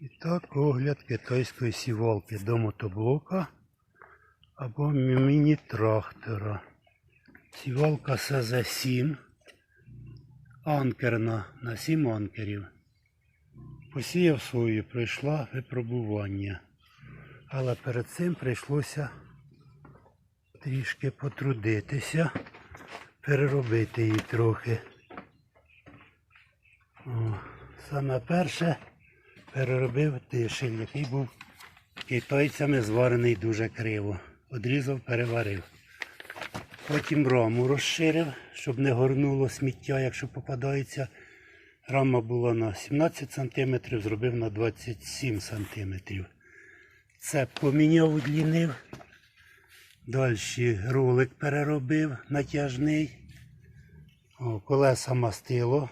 І так огляд китайської сівалки до мотоблока або міні-трактора. Сівалка СЗ-7, анкерна на 7 анкерів. Посіяв свою, пройшла випробування. Але перед цим прийшлося трішки потрудитися, переробити її трохи. О, саме перше переробив тишель, який був китайцями зварений дуже криво. Одрізав, переварив. Потім раму розширив, щоб не горнуло сміття, якщо попадається. Рама була на 17 см, зробив на 27 см. Це поміняв, удлінив. Далі ролик переробив натяжний. О, колеса мастило.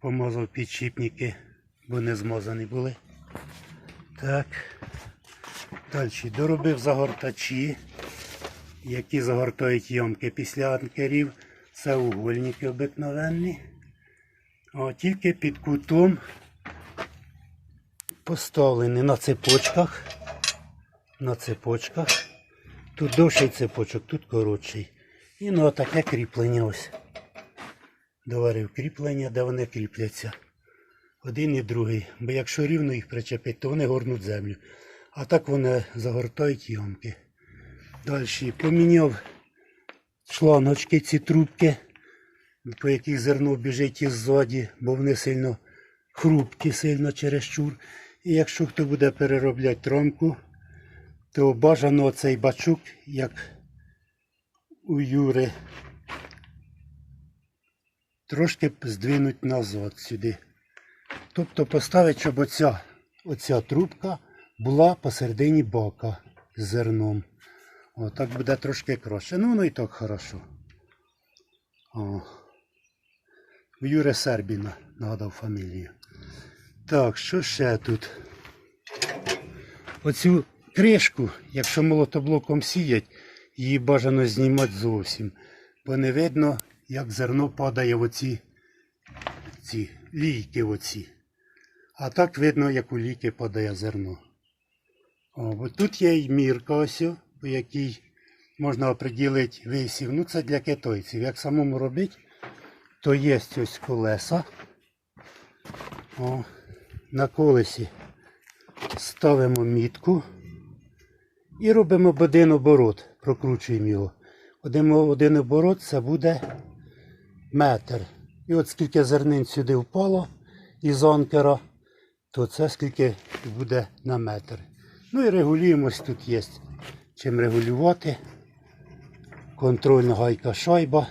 Помазав підшипники, бо не змазані були. Так. Далі доробив загортачі, які загортають ямки після анкерів. Це угольники обикновенні. О, тільки під кутом поставлені на цепочках. На цепочках. Тут довший цепочок, тут коротший. І на таке кріплення ось. Доварив кріплення, де вони кріпляться. Один і другий. Бо якщо рівно їх причепити, то вони горнуть землю. А так вони загортають ямки. Далі поміняв шлангочки, ці трубки, по яких зерно біжить іззаді, бо вони сильно хрупкі, сильно чересчур. І якщо хто буде переробляти ромку, то бажано цей бачок, як у Юри, трошки здвинуть назад сюди. Тобто поставити, щоб оця, оця трубка була посередині бока з зерном. О, так буде трошки краще. Ну, воно і так хорошо. О. В Юре Сербіна нагадав фамілію. Так, що ще тут? Оцю кришку, якщо молотоблоком сіять, її бажано знімати зовсім. Бо не видно, як зерно падає в оці ці лійки оці. А так видно, як у лійки падає зерно. О, тут є й мірка ось, по якій можна оприділити висів. Ну це для китайців. Як самому робити, то є ось колеса. О, на колесі ставимо мітку і робимо об один оборот, прокручуємо його. Один, один оборот це буде метр. І от скільки зернин сюди впало із анкера, то це скільки буде на метр. Ну і регулюємось тут є. Чим регулювати. Контрольна гайка шайба.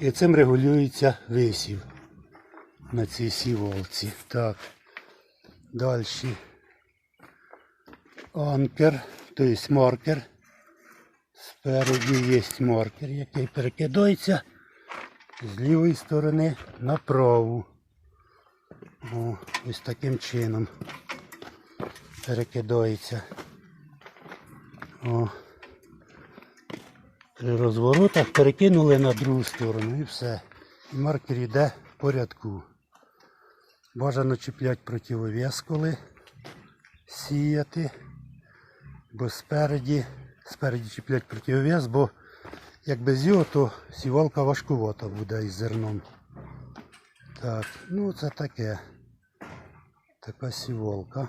І цим регулюється висів на цій сіволці. Так. Далі. Анкер, тобто маркер. Спереді є маркер, який перекидається з лівої сторони на праву. О, ось таким чином перекидається. О. При розворотах перекинули на другу сторону і все. І маркер йде в порядку. Бажано чіплять противовес, коли сіяти. Бо спереді, спереді чіплять противовес, бо як без його, то сівалка важкувата буде із зерном. Так, ну це таке. Така сівалка.